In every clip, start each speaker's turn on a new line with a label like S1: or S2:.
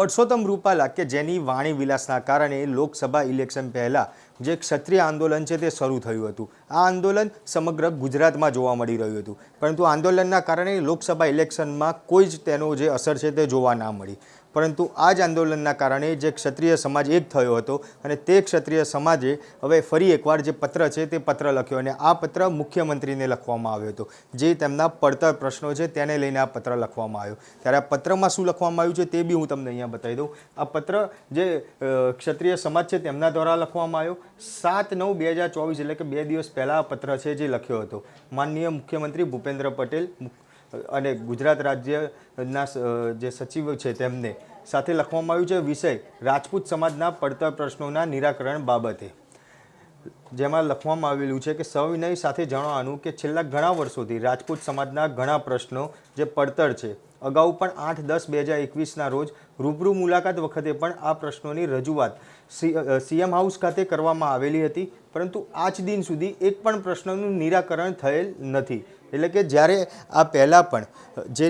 S1: પરસોત્તમ રૂપાલા કે જેની વાણી વિલાસના કારણે લોકસભા ઇલેક્શન પહેલાં જે ક્ષત્રિય આંદોલન છે તે શરૂ થયું હતું. આ આંદોલન સમગ્ર ગુજરાતમાં જોવા મળી રહ્યું હતું. પરંતુ આંદોલનના કારણે લોકસભા ઇલેક્શનમાં કોઈ જ તેનો જે અસર છે તે જોવા ના મળી. પરંતુ આ જ આંદોલનના કારણે જે ક્ષત્રિય સમાજ એક થયો હતો અને તે ક્ષત્રિય સમાજે હવે ફરી એકવાર જે પત્ર છે તે પત્ર લખ્યો અને આ પત્ર મુખ્યમંત્રીને લખવામાં આવ્યો હતો. જે તેમના પડતર પ્રશ્નો છે તેને લઈને આ પત્ર લખવામાં આવ્યો. ત્યારે આ પત્રમાં શું લખવામાં આવ્યું છે તે બી હું તમને અહીંયા બતાવી દઉં. આ પત્ર જે ક્ષત્રિય સમાજ છે તેમના દ્વારા લખવામાં આવ્યો. સાત નવ બે હજાર ચોવીસ એટલે કે બે દિવસ પહેલાં આ પત્ર છે જે લખ્યો હતો. માનનીય મુખ્યમંત્રી ભૂપેન્દ્ર પટેલ અને ગુજરાત રાજ્યના જે સચિવ છે તેમને સાથે લખવામાં આવ્યું છે, વિષય, રાજપૂત સમાજના પડતર પ્રશ્નોના નિરાકરણ બાબતે. જેમાં લખવામાં આવેલું છે કે, સવિનય સાથે જણાવવાનું કે, છેલ્લા ઘણા વર્ષોથી રાજપૂત સમાજના ઘણા પ્રશ્નો જે પડતર છે. અગાઉ પણ આઠ દસ બે હજાર એકવીસના રોજ રૂબરૂ મુલાકાત વખતે પણ આ પ્રશ્નોની રજૂઆત સીએમ હાઉસ ખાતે કરવામાં આવેલી હતી. પરંતુ આજ દિન સુધી એક પણ પ્રશ્નનું નિરાકરણ થયેલ નથી. એટલે કે જ્યારે આ પહેલાં પણ, જે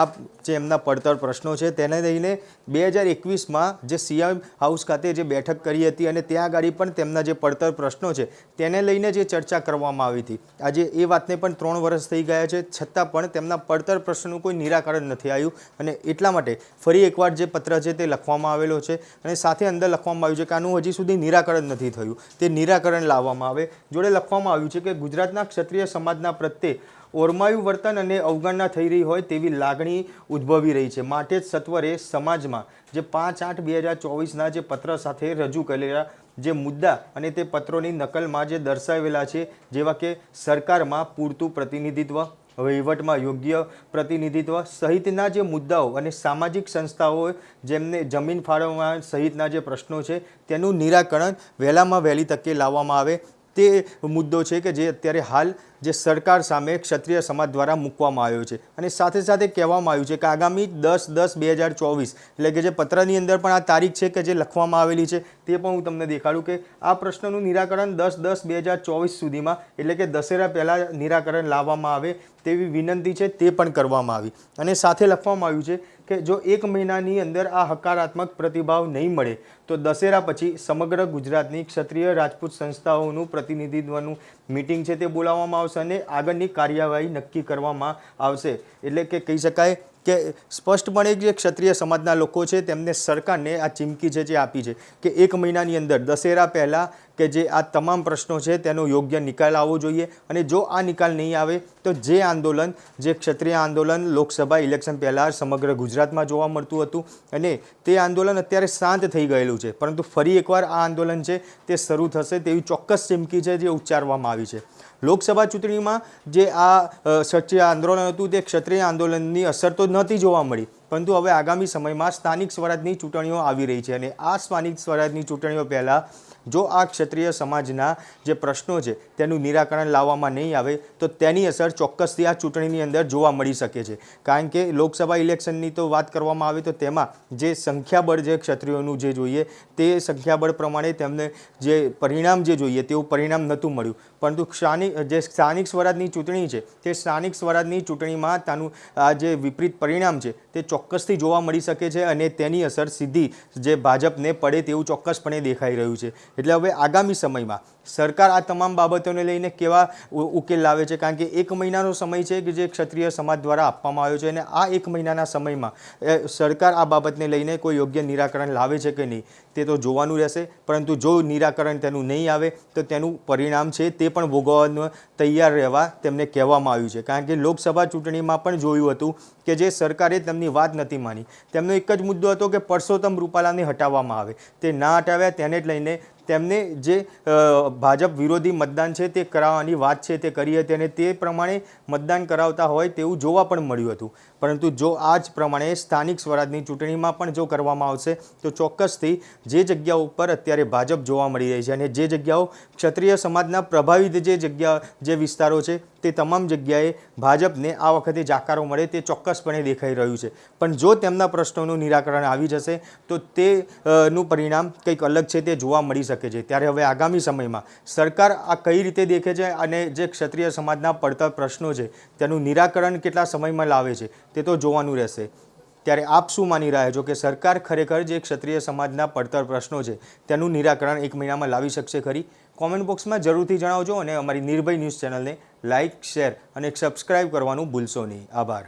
S1: આ જે એમના પડતર પ્રશ્નો છે, તેને લઈને બે હજાર એકવીસમાં જે સીએમ હાઉસ ખાતે જે બેઠક કરી હતી અને ત્યાં આગળ પણ તેમના જે પડતર પ્રશ્નો છે, તેને લઈને જે ચર્ચા કરવામાં આવી હતી. આજે એ વાતને પણ ત્રણ વર્ષ થઈ ગયા છે, છતાં પણ તેમના પડતર પ્રશ્નનું કોઈ નિરાકરણ નથી આવ્યું અને એટલા માટે ફરી એકવાર જે પત્ર છે તે લખવામાં આવેલો છે અને સાથે અંદર લખવામાં આવ્યું છે કે આનું હજી સુધી નિરાકરણ નથી થયું. તે નિરાકરણ લાવવામાં આવે. જોડે લખવામાં આવ્યું છે કે ગુજરાતના ક્ષત્રિય સમાજના પ્રત્યે ઓરમાયું વર્તન અને અવગણના થઈ રહી હોય તેવી લાગણી ઉદ્ભવી રહી છે. માટે જ સત્વરે સમાજમાં જે પાંચ આઠ બે હજાર ચોવીસના જે પત્ર સાથે રજૂ કરેલા જે મુદ્દા અને તે પત્રોની નકલમાં જે દર્શાવેલા છે, જેવા કે સરકારમાં પૂરતું પ્રતિનિધિત્વ, વહીવટમાં યોગ્ય પ્રતિનિધિત્વ સહિતના જે મુદ્દાઓ અને સામાજિક સંસ્થાઓ જેમને જમીન ફાળવવા સહિતના જે પ્રશ્નો છે, તેનું નિરાકરણ વહેલામાં વહેલી તકે લાવવામાં આવે. તે મુદ્દો છે કે જે અત્યારે હાલ જે સરકાર સામે ક્ષત્રિય સમાજ દ્વારા મૂકવામાં આવ્યો છે. અને સાથે સાથે કહેવામાં આવ્યું છે કે આગામી દસ દસ બે હજાર ચોવીસ, એટલે કે જે પત્રની અંદર પણ આ તારીખ છે કે જે લખવામાં આવેલી છે, તે પણ હું તમને દેખાડું કે આ પ્રશ્નનું નિરાકરણ દસ દસ બે હજાર ચોવીસ સુધીમાં, એટલે કે દશેરા પહેલાં નિરાકરણ લાવવામાં આવે તેવી વિનંતી છે તે પણ કરવામાં આવી. અને સાથે લખવામાં આવ્યું છે કે જો એક મહિનાની અંદર આ હકારાત્મક પ્રતિભાવ નહીં મળે, તો દશેરા પછી સમગ્ર ગુજરાતની ક્ષત્રિય રાજપૂત સંસ્થાઓનું પ્રતિનિધિત્વનું મિટિંગ છે તે બોલાવવામાં આવશે અને આગળની કાર્યવાહી નક્કી કરવામાં આવશે. એટલે કે કહી શકાય કે સ્પષ્ટપણે જે ક્ષત્રિય સમાજના લોકો છે તેમને સરકારને આ ચીમકી છે જે આપી છે કે એક મહિનાની અંદર દશેરા પહેલાં કે જે આ તમામ પ્રશ્નો છે તેનો યોગ્ય નિકાલ આવવો જોઈએ અને જો આ નિકાલ નહીં આવે, તો જે આંદોલન, જે ક્ષત્રિય આંદોલન લોકસભા ઇલેક્શન પહેલાં સમગ્ર ગુજરાતમાં જોવા મળતું હતું અને તે આંદોલન અત્યારે શાંત થઈ ગયેલું છે. પરંતુ ફરી એકવાર આ આંદોલન છે તે શરૂ થશે તેવી ચોક્કસ ચીમકી છે જે ઉચ્ચારવામાં આવી છે. લોકસભા ચૂંટણીમાં જે આ ક્ષત્રિય આંદોલન હતું તે ક્ષત્રિય આંદોલનની અસર તો નહોતી જોવા મળી. પરંતુ હવે આગામી સમયમાં સ્થાનિક સ્વરાજની ચૂંટણીઓ આવી રહી છે અને આ સ્થાનિક સ્વરાજની ચૂંટણીઓ પહેલાં જો આ ક્ષત્રિય સમાજના જે પ્રશ્નો છે તેનું નિરાકરણ લાવવામાં નહીં આવે, તો તેની અસર ચોક્કસથી આ ચૂંટણીની અંદર જોવા મળી શકે છે. કારણ કે લોકસભા ઇલેક્શનની તો વાત કરવામાં આવે, તો તેમાં જે સંખ્યાબળ જે ક્ષત્રિયોનું જે જોઈએ, તે સંખ્યાબળ પ્રમાણે તેમને જે પરિણામ જે જોઈએ, તેવું પરિણામ નહોતું મળ્યું. પરંતુ સ્થાનિક જે સ્થાનિક સ્વરાજની ચૂંટણી છે, તે સ્થાનિક સ્વરાજની ચૂંટણીમાં તેનું આ જે વિપરીત પરિણામ છે, તે ચોક્કસથી જોવા મળી શકે છે અને તેની અસર સીધી જે ભાજપને પડે તેવું ચોક્કસપણે દેખાઈ રહ્યું છે. એટલે હવે આગામી સમયમાં સરકાર આ તમામ બાબતોને લઈને કેવા ઉકેલ લાવે છે? કારણ કે એક મહિનાનો સમય છે કે જે ક્ષત્રિય સમાજ દ્વારા આપવામાં આવ્યો છે અને આ એક મહિનાના સમયમાં સરકાર આ બાબતને લઈને કોઈ યોગ્ય નિરાકરણ લાવે છે કે નહીં, તે તો જોવાનું રહેશે. પરંતુ જો નિરાકરણ તેનું નહીં આવે, તો તેનું પરિણામ છે તે પણ ભોગવવાનું તૈયાર રહેવા તેમને કહેવામાં આવ્યું છે. કારણ કે લોકસભા ચૂંટણીમાં પણ જોયું હતું કે જે સરકારે તેમની વાત નથી માની. તેમનો એક જ મુદ્દો હતો કે પરસોત્તમ રૂપાલાને હટાવવામાં આવે. તે ના હટાવ્યા, તેને જ લઈને તેમને જે ભાજપ વિરોધી મતદાન છે તે કરાવવાની વાત છે તે કરી હતી અને તે પ્રમાણે મતદાન કરાવતા હોય તેવું જોવા પણ મળ્યું હતું. પરંતુ જો આ જ પ્રમાણે સ્થાનિક સ્વરાજની ચૂંટણીમાં પણ જો કરવામાં આવશે, તો ચોક્કસથી જે જગ્યાઓ ઉપર અત્યારે ભાજપ જોવા મળી રહી છે અને જે જગ્યાઓ ક્ષત્રિય સમાજના પ્રભાવિત જે જગ્યા, જે વિસ્તારો છે, તે તમામ જગ્યાએ ભાજપને આ વખતે જાકારો મળે તે ચોક્કસપણે દેખાઈ રહ્યું છે. પણ જો તેમના પ્રશ્નોનું નિરાકરણ આવી જશે, તો તેનું પરિણામ કંઈક અલગ છે તે જોવા મળી શકે છે. ત્યારે હવે આગામી સમયમાં સરકાર આ કઈ રીતે દેખે છે અને જે ક્ષત્રિય સમાજના પડતર પ્રશ્નો છે તેનું નિરાકરણ કેટલા સમયમાં લાવે છે તે તો જોવાનું રહેશે. ત્યારે આપ શું માની રહ્યા છો કે સરકાર ખરેખર જે ક્ષત્રિય સમાજના પડતર પ્રશ્નો છે તેનું નિરાકરણ એક મહિનામાં લાવી શકશે ખરી? કોમેન્ટ બોક્સમાં જરૂરથી જણાવજો અને અમારી નિર્ભય ન્યૂઝ ચેનલને લાઇક શેર અને સબસ્ક્રાઇબ કરવાનું ભૂલશો નહીં. આભાર.